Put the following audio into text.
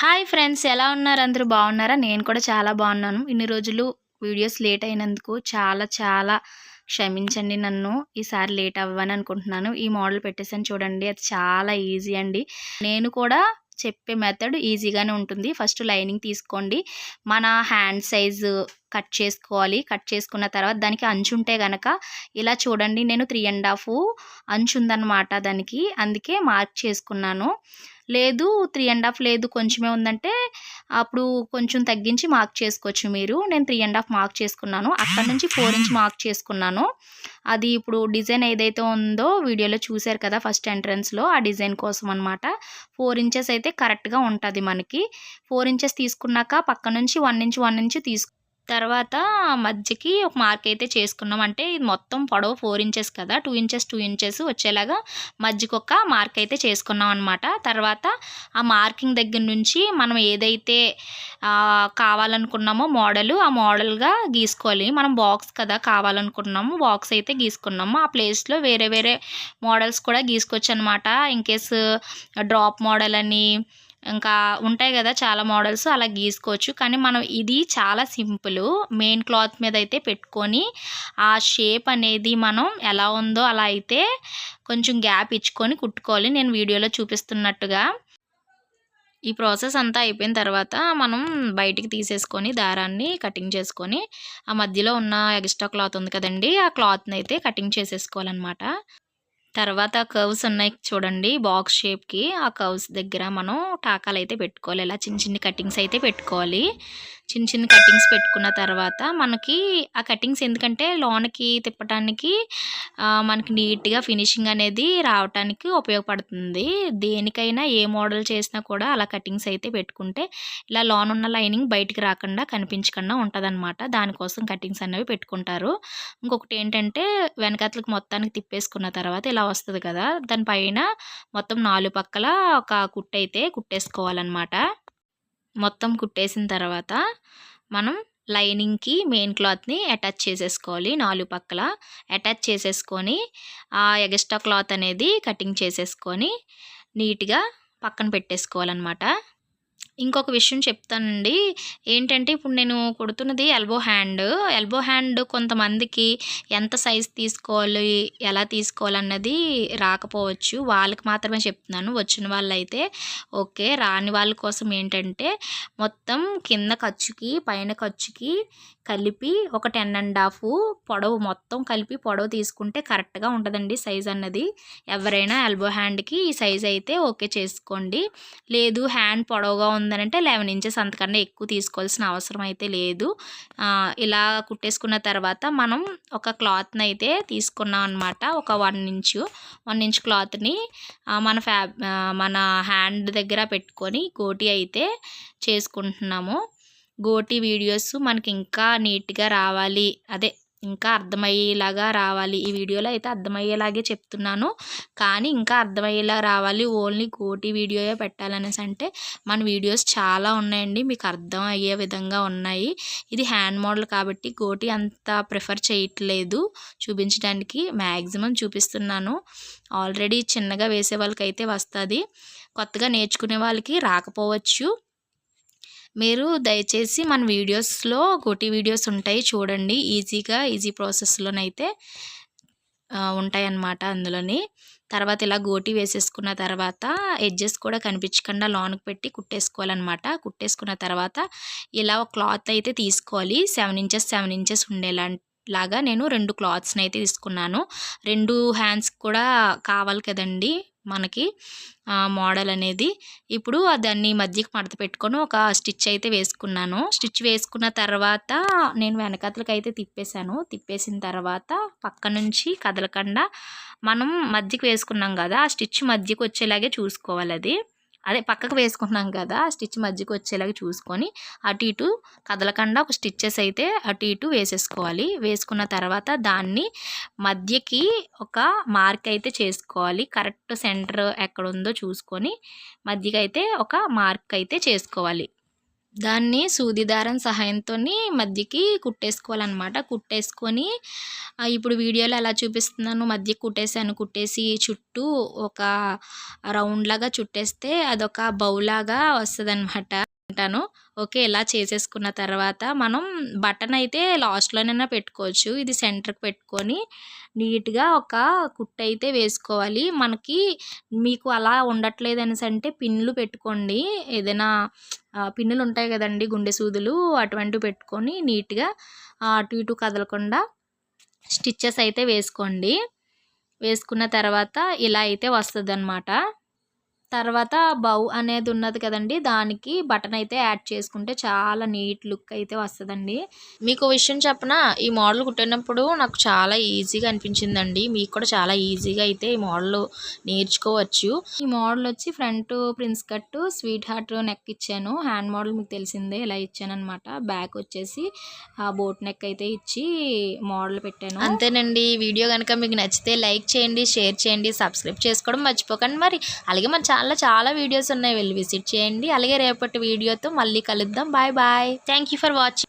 Hi friends ఎలా ఉన్నారు? అందరూ బాగున్నారా? నేను కూడా చాలా బాగున్నాను. ఇన్ని రోజులు వీడియోస్ లేట్ అయినందుకు చాలా చాలా క్షమించండి నన్ను. ఈసారి లేట్ అవ్వని అనుకుంటున్నాను. ఈ మోడల్ పెట్టేసాను చూడండి అది చాలా ఈజీ అండి. నేను కూడా చెప్పే మెథడ్ ఈజీగానే ఉంటుంది. ఫస్ట్ లైనింగ్ తీసుకోండి. మన హ్యాండ్ సైజు కట్ చేసుకోవాలి. కట్ చేసుకున్న తర్వాత దానికి అంచు ఉంటే కనుక ఇలా చూడండి. నేను త్రీ అండ్ హాఫ్ అంచు ఉందన్నమాట దానికి. అందుకే మార్క్ చేసుకున్నాను. లేదు త్రీ అండ్ హాఫ్ లేదు కొంచెమే ఉందంటే అప్పుడు కొంచెం తగ్గించి మార్క్ చేసుకోవచ్చు మీరు. నేను త్రీ అండ్ హాఫ్ మార్క్ చేసుకున్నాను. అక్కడ నుంచి ఫోర్ ఇంచ్ మార్క్ చేసుకున్నాను. అది ఇప్పుడు డిజైన్ ఏదైతే ఉందో వీడియోలో చూశారు కదా ఫస్ట్ ఎంట్రన్స్లో ఆ డిజైన్ కోసం అనమాట ఫోర్ ఇంచెస్ అయితే కరెక్ట్గా ఉంటుంది మనకి. ఫోర్ ఇంచెస్ తీసుకున్నాక పక్క నుంచి వన్ ఇంచ్ వన్ ఇంచ్ తీసుకు తర్వాత మధ్యకి ఒక మార్క్ అయితే చేసుకున్నాం. అంటే ఇది మొత్తం పొడవు ఫోర్ ఇంచెస్ కదా టూ ఇంచెస్ టూ ఇంచెస్ వచ్చేలాగా మధ్యకి ఒక మార్క్ అయితే చేసుకున్నాం అనమాట తర్వాత ఆ మార్కింగ్ దగ్గర నుంచి మనం ఏదైతే కావాలనుకున్నామో మోడల్ ఆ మోడల్గా గీసుకోవాలి. మనం బాక్స్ కదా కావాలనుకున్నాము బాక్స్ అయితే గీసుకున్నాము ఆ ప్లేస్లో వేరే వేరే మోడల్స్ కూడా గీసుకోవచ్చు అనమాట ఇన్కేస్ డ్రాప్ మోడల్ అని ఇంకా ఉంటాయి కదా చాలా మోడల్స్ అలా గీసుకోవచ్చు. కానీ మనం ఇది చాలా సింపుల్. మెయిన్ క్లాత్ మీద అయితే పెట్టుకొని ఆ షేప్ అనేది మనం ఎలా ఉందో అలా అయితే కొంచెం గ్యాప్ ఇచ్చుకొని కుట్టుకోవాలి. నేను వీడియోలో చూపిస్తున్నట్టుగా. ఈ ప్రాసెస్ అంతా అయిపోయిన తర్వాత మనం బయటికి తీసేసుకొని దారాన్ని కటింగ్ చేసుకొని ఆ మధ్యలో ఉన్న ఎక్స్ట్రా క్లాత్ ఉంది కదండి ఆ క్లాత్ని అయితే కటింగ్ చేసేసుకోవాలన్నమాట. తర్వాత కర్వ్స్ ఉన్నాయి చూడండి బాక్స్ షేప్కి ఆ కర్వ్స్ దగ్గర మనం టాకాలు అయితే పెట్టుకోవాలి. ఇలా చిన్న చిన్న కటింగ్స్ అయితే పెట్టుకోవాలి. చిన్న చిన్న కటింగ్స్ పెట్టుకున్న తర్వాత మనకి ఆ కటింగ్స్ ఎందుకంటే లోనకి తిప్పటానికి మనకి నీట్గా ఫినిషింగ్ అనేది రావటానికి ఉపయోగపడుతుంది. దేనికైనా ఏ మోడల్ చేసినా కూడా అలా కటింగ్స్ అయితే పెట్టుకుంటే ఇలా లోన్ ఉన్న లైనింగ్ బయటికి రాకుండా కనిపించకుండా ఉంటుందన్నమాట. దానికోసం కటింగ్స్ అనేవి పెట్టుకుంటారు. ఇంకొకటి ఏంటంటే వెనకట్లకి మొత్తానికి తిప్పేసుకున్న తర్వాత ఇలా వస్తుంది కదా! దానిపైన మొత్తం నాలుగు పక్కల ఒక కుట్టు అయితే కుట్టేసుకోవాలన్నమాట. మొత్తం కుట్టేసిన తర్వాత మనం లైనింగ్కి మెయిన్ క్లాత్ని అటాచ్ చేసేసుకోవాలి నాలుగు పక్కల. అటాచ్ చేసేసుకొని ఆ ఎగస్ట్రా క్లాత్ అనేది కటింగ్ చేసేసుకొని నీట్గా పక్కన పెట్టేసుకోవాలన్నమాట. ఇంకొక విషయం చెప్తానండి. ఏంటంటే ఇప్పుడు నేను కుడుతున్నది ఎల్బో హ్యాండ్ ఎల్బో హ్యాండ్ కొంతమందికి ఎంత సైజ్ తీసుకోవాలి ఎలా తీసుకోవాలన్నది రాకపోవచ్చు. వాళ్ళకి మాత్రమే చెప్తున్నాను. వచ్చిన వాళ్ళైతే ఓకే. రాని వాళ్ళ కోసం ఏంటంటే మొత్తం కింద ఖర్చుకి పైన ఖర్చుకి కలిపి ఒక టెన్ అండ్ హాఫ్ పొడవు మొత్తం కలిపి పొడవు తీసుకుంటే కరెక్ట్గా ఉంటుందండి సైజ్ అన్నది. ఎవరైనా ఎల్బో హ్యాండ్కి ఈ సైజ్ అయితే ఓకే చేసుకోండి. లేదు హ్యాండ్ పొడవుగా ఉందనంటే లెవెన్ ఇంచెస్ అంతకన్నా ఎక్కువ తీసుకోవాల్సిన అవసరం అయితే లేదు. ఇలా కుట్టేసుకున్న తర్వాత మనం ఒక క్లాత్ని అయితే తీసుకున్నాం అనమాట ఒక వన్ ఇంచు వన్ ఇంచ్ క్లాత్ని మన ఫ్యా మన హ్యాండ్ దగ్గర పెట్టుకొని కోటి అయితే చేసుకుంటున్నాము. గోటి వీడియోస్ మనకి ఇంకా నీట్గా రావాలి. అదే ఇంకా అర్థమయ్యేలాగా రావాలి. ఈ వీడియోలో అయితే అర్థమయ్యేలాగే చెప్తున్నాను. కానీ ఇంకా అర్థమయ్యేలా రావాలి. ఓన్లీ కోటి వీడియోయే పెట్టాలనేసి అంటే మన వీడియోస్ చాలా ఉన్నాయండి. మీకు అర్థం అయ్యే విధంగా ఉన్నాయి. ఇది హ్యాండ్ మోడల్ కాబట్టి కోటి అంత ప్రిఫర్ చేయట్లేదు. చూపించడానికి మ్యాక్సిమం చూపిస్తున్నాను. ఆల్రెడీ చిన్నగా వేసే వాళ్ళకైతే వస్తుంది. కొత్తగా నేర్చుకునే వాళ్ళకి రాకపోవచ్చు. మీరు దయచేసి మన వీడియోస్లో గోటి వీడియోస్ ఉంటాయి చూడండి. ఈజీగా ఈజీ ప్రాసెస్లోనైతే ఉంటాయి అన్నమాట అందులోని. తర్వాత ఇలా గోటి వేసేసుకున్న తర్వాత ఎడ్జెస్ కూడా కనిపించకుండా లోన్కి పెట్టి కుట్టేసుకోవాలన్నమాట. కుట్టేసుకున్న తర్వాత ఇలా ఒక క్లాత్ అయితే తీసుకోవాలి. సెవెన్ ఇంచెస్ సెవెన్ ఇంచెస్ ఉండేలా లాగా నేను రెండు క్లాత్స్ని అయితే తీసుకున్నాను. రెండు హ్యాండ్స్ కూడా కావాలి కదండి. మనకి మోడల్ అనేది. ఇప్పుడు దాన్ని మధ్యకి మడత పెట్టుకొని ఒక స్టిచ్ అయితే వేసుకున్నాను. స్టిచ్ వేసుకున్న తర్వాత నేను వెనకతలకి అయితే తిప్పేశాను. తిప్పేసిన తర్వాత పక్క నుంచి కదలకుండా మనం మధ్యకి వేసుకున్నాం కదా ఆ స్టిచ్ మధ్యకి వచ్చేలాగే చూసుకోవాలి అది. అదే పక్కకు వేసుకుంటున్నాం కదా స్టిచ్ మధ్యకి వచ్చేలాగా చూసుకొని అటు ఇటు కదలకుండా ఒక స్టిచ్చెస్ అయితే అటు ఇటు వేసేసుకోవాలి. వేసుకున్న తర్వాత దాన్ని మధ్యకి ఒక మార్క్ అయితే చేసుకోవాలి. కరెక్ట్ సెంటర్ ఎక్కడ ఉందో చూసుకొని మధ్యకి అయితే ఒక మార్క్ అయితే చేసుకోవాలి. దాన్ని సూది దారం మధ్యకి కుట్టేసుకోవాలన్నమాట. కుట్టేసుకొని ఇప్పుడు వీడియోలో ఎలా చూపిస్తున్నాను. మధ్య కుట్టేసాను కుట్టేసి చుట్టూ ఒక రౌండ్ లాగా చుట్టేస్తే అదొక బౌలాగా వస్తుంది అనమాట అంటాను ఓకే ఇలా చేసేసుకున్న తర్వాత మనం బటన్ అయితే లాస్ట్లోనైనా పెట్టుకోవచ్చు. ఇది సెంటర్కి పెట్టుకొని నీట్గా ఒక కుట్ అయితే వేసుకోవాలి. మనకి మీకు అలా ఉండట్లేదు అనేసి అంటే పిన్నులు పెట్టుకోండి. ఏదైనా పిన్నులు ఉంటాయి కదండి గుండె సూదులు అటువంటివి పెట్టుకొని నీట్గా అటు ఇటు కదలకుండా స్టిచ్చెస్ అయితే వేసుకోండి. వేసుకున్న తర్వాత ఇలా అయితే వస్తుంది తర్వాత బౌ అనేది ఉన్నది కదండి దానికి బటన్ అయితే యాడ్ చేసుకుంటే చాలా నీట్ లుక్ అయితే వస్తుందండి. మీకు విషయం చెప్పన ఈ మోడల్ కుట్టినప్పుడు నాకు చాలా ఈజీగా అనిపించిందండి. మీకు కూడా చాలా ఈజీగా అయితే ఈ మోడల్ నేర్చుకోవచ్చు. ఈ మోడల్ వచ్చి front princess cut sweetheart neck ఇచ్చాను. హ్యాండ్ మోడల్ మీకు తెలిసిందే ఇలా ఇచ్చాను అనమాట బ్యాక్ వచ్చేసి ఆ బోట్ నెక్ అయితే ఇచ్చి మోడల్ పెట్టాను. అంతేనండి. వీడియో కనుక మీకు నచ్చితే లైక్ చేయండి షేర్ చేయండి సబ్స్క్రైబ్ చేసుకోవడం మర్చిపోకండి. మరి అలాగే మన ఛానల్లో చాలా వీడియోస్ ఉన్నాయి. వెళ్ళి విజిట్ చేయండి. అలాగే రేపటి వీడియోతో మళ్ళీ కలుద్దాం. Bye bye. Thank you for watching